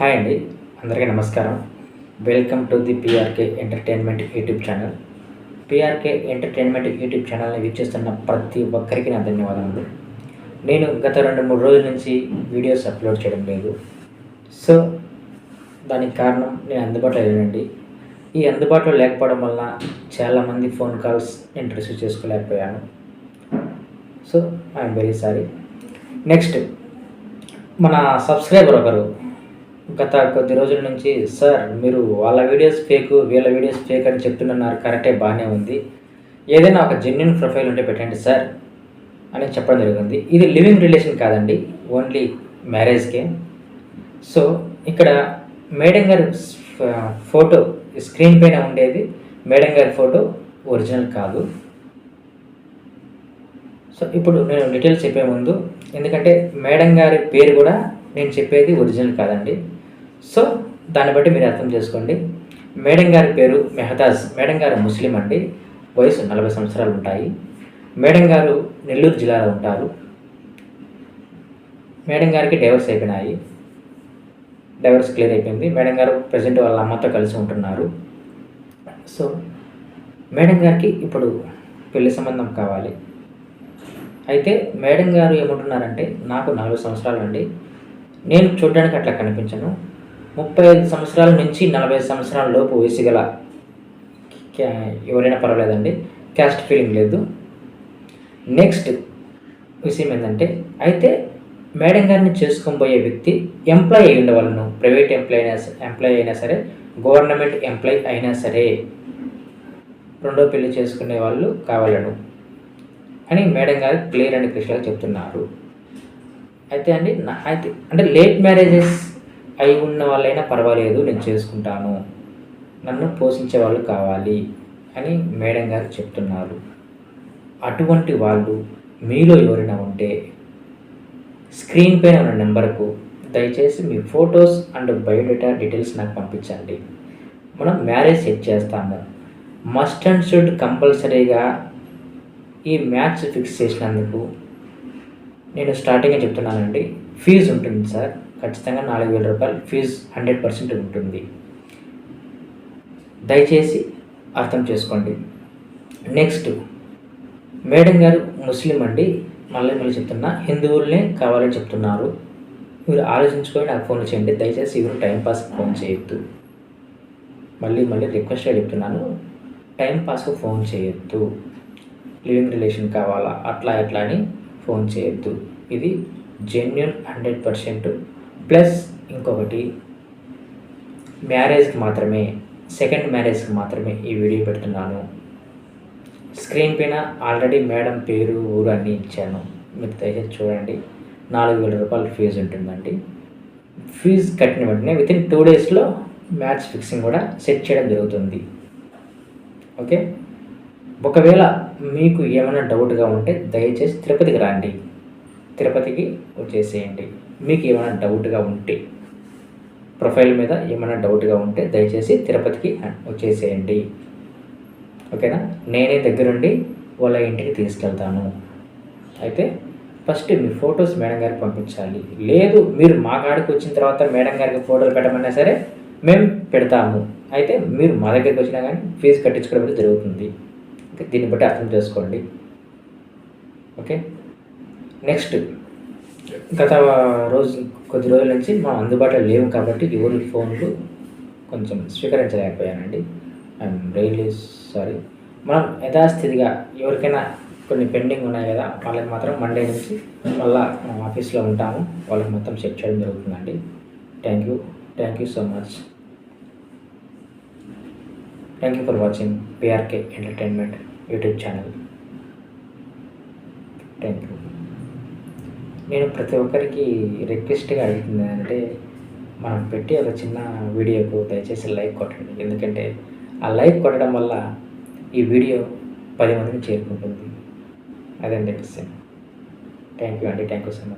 Hi అండి అందరికీ నమస్కారం. Welcome to the PRK entertainment YouTube channel. PRK entertainment YouTube ఛానల్ని వీక్షిస్తున్న ప్రతి ఒక్కరికి నా ధన్యవాదములు. నేను గత రెండు మూడు రోజుల నుంచి వీడియోస్ అప్లోడ్ చేయడం లేదు. సో దానికి కారణం నేను అందుబాటులో లేనండి. ఈ అందుబాటులో లేకపోవడం వల్ల చాలామంది ఫోన్ కాల్స్ నేను receive చేసుకోలేకపోయాను. So I'm very sorry. Next మన సబ్స్క్రైబర్ ఒకరు గత కొద్ది రోజుల నుంచి సార్ మీరు వాళ్ళ వీడియోస్ ఫేక్ వీళ్ళ వీడియోస్ ఫేక్ అని చెప్తున్నారు కరెక్టే బాగానే ఉంది. ఏదైనా ఒక జెన్యున్ ప్రొఫైల్ ఉంటే పెట్టండి సార్ అని చెప్పడం జరిగింది. ఇది లివింగ్ రిలేషన్ కాదండి ఓన్లీ మ్యారేజ్కే సో ఇక్కడ మేడం గారి ఫోటో స్క్రీన్ పైన ఉండేది. మేడం గారి ఫోటో ఒరిజినల్ కాదు. సో ఇప్పుడు నేను డీటెయిల్స్ చెప్పే ముందు ఎందుకంటే మేడం గారి పేరు కూడా నేను చెప్పేది ఒరిజినల్ కాదండి. సో దాన్ని బట్టి మీరు అర్థం చేసుకోండి. మేడం గారి పేరు మెహతాజ్ మేడం గారు ముస్లిం అండి. వయసు నలభై సంవత్సరాలు ఉంటాయి. మేడం గారు నెల్లూరు జిల్లాలో ఉంటారు. మేడం గారికి డైవర్స్ అయిపోయినాయి. డైవర్స్ క్లియర్ అయిపోయింది. మేడం గారు ప్రజెంట్ వాళ్ళ అమ్మతో కలిసి ఉంటున్నారు. సో మేడం గారికి ఇప్పుడు పెళ్ళి సంబంధం కావాలి. అయితే మేడం గారు ఏమంటున్నారంటే నాకు నలభై సంవత్సరాలు అండి. నేను చూడడానికి అట్లా కనిపించను. ముప్పై ఐదు సంవత్సరాల నుంచి నలభై సంవత్సరాల లోపు వయసు గల ఎవరైనా పర్వాలేదండి. క్యాస్ట్ ఫీలింగ్ లేదు. నెక్స్ట్ విషయం ఏంటంటే అయితే మేడం గారిని చేసుకోబోయే వ్యక్తి ఎంప్లాయ్ అయి ఉండవలను ప్రైవేట్ ఎంప్లాయ్ అయినా ఎంప్లాయ్ అయినా సరే గవర్నమెంట్ ఎంప్లాయ్ అయినా సరే రెండో పెళ్ళి చేసుకునే వాళ్ళు కావాలను అని మేడం గారు క్లియర్ అండ్ క్రిస్టల్గా చెప్తున్నారు. అయితే అండి అయితే అంటే లేట్ మ్యారేజెస్ అయి ఉన్న వాళ్ళైనా పర్వాలేదు నేను చేసుకుంటాను. నన్ను పోషించే వాళ్ళు కావాలి అని మేడం గారు చెప్తున్నారు. అటువంటి వాళ్ళు మీలో ఎవరైనా ఉంటే స్క్రీన్ పైన ఉన్న నెంబర్కు దయచేసి మీ ఫొటోస్ అండ్ బయోడేటా డీటెయిల్స్ నాకు పంపించండి. మనం మ్యారేజ్ సెట్ చేస్తాము. మస్ట్ అండ్ షుడ్ కంపల్సరీగా ఈ మ్యాచ్ ఫిక్స్ చేసినందుకు నేను స్టార్టింగ్గా చెప్తున్నానండి. ఫీజు ఉంటుంది సార్. ఖచ్చితంగా నాలుగు వేల రూపాయలు ఫీజు హండ్రెడ్ పర్సెంట్ ఉంటుంది. దయచేసి అర్థం చేసుకోండి. నెక్స్ట్ మేడం గారు ముస్లిం అండి. మళ్ళీ మళ్ళీ చెప్తున్నా హిందువులనే కావాలని చెప్తున్నారు. మీరు ఆలోచించుకొని నాకు ఫోన్ చేయండి. దయచేసి ఎవరు టైంపాస్ ఫోన్ చేయొద్దు. మళ్ళీ మళ్ళీ రిక్వెస్ట్గా చెప్తున్నాను టైంపాస్కు ఫోన్ చేయొద్దు. లివింగ్ రిలేషన్ కావాలా అట్లా ఎట్లా అని ఫోన్ చేయొద్దు. ఇది జెన్యున్ హండ్రెడ్ పర్సెంట్ ప్లస్ ఇంకొకటి మ్యారేజ్కి మాత్రమే సెకండ్ మ్యారేజ్కి మాత్రమే ఈ వీడియో పెడుతున్నాను. స్క్రీన్ పైన ఆల్రెడీ మేడం పేరు ఊరు అన్నీ ఇచ్చాను. మీరు దయచేసి చూడండి. నాలుగు వేల రూపాయలు ఫీజు ఉంటుందండి. ఫీజు కట్టిన వెంటనే వితిన్ టూ డేస్లో మ్యాచ్ ఫిక్సింగ్ కూడా సెట్ చేయడం జరుగుతుంది. ఓకే? ఒకవేళ మీకు ఏమైనా డౌట్గా ఉంటే దయచేసి తిరుపతికి రండి. తిరుపతికి వచ్చేసేయండి. మీకు ఏమైనా డౌట్గా ఉంటే ప్రొఫైల్ మీద ఏమైనా డౌట్గా ఉంటే దయచేసి తిరుపతికి వచ్చేసేయండి. ఓకేనా? నేనే దగ్గరుండి వాళ్ళ ఇంటికి తీసుకెళ్తాను. అయితే ఫస్ట్ మీ ఫొటోస్ మేడం గారికి పంపించాలి. లేదు మీరు మా కాడికి వచ్చిన తర్వాత మేడం గారికి ఫోటోలు పెట్టమన్నా సరే మేము పెడతాము. అయితే మీరు మా దగ్గరికి వచ్చినా కానీ ఫీజు కట్టించుకోవడం జరుగుతుంది. దీన్ని బట్టి అర్థం చేసుకోండి. ఓకే? నెక్స్ట్ గత రోజు కొద్ది రోజుల నుంచి మా అందుబాటులో లేవు కాబట్టి ఎవరి ఫోన్లు కొంచెం స్వీకరించలేకపోయానండి. ఐఎమ్ రియల్లీ సారీ మనం యథాస్థితిగా ఎవరికైనా కొన్ని పెండింగ్ ఉన్నాయి కదా వాళ్ళకి మాత్రం మండే నుంచి మళ్ళీ ఆఫీస్లో ఉంటాము. వాళ్ళకి మొత్తం చెక్ చేయడం జరుగుతుందండి. Thank you thank you so much thank you for watching PRK entertainment YouTube channel thank you నేను ప్రతి ఒక్కరికి రిక్వెస్ట్గా అడుగుతుంది అంటే మనం పెట్టి ఒక చిన్న వీడియోకు దయచేసి లైక్ కొట్టండి. ఎందుకంటే ఆ లైక్ కొట్టడం వల్ల ఈ వీడియో పది మందికి చేరుకుంటుంది. అదండి విషయం థ్యాంక్ యూ అండి. Thank you so much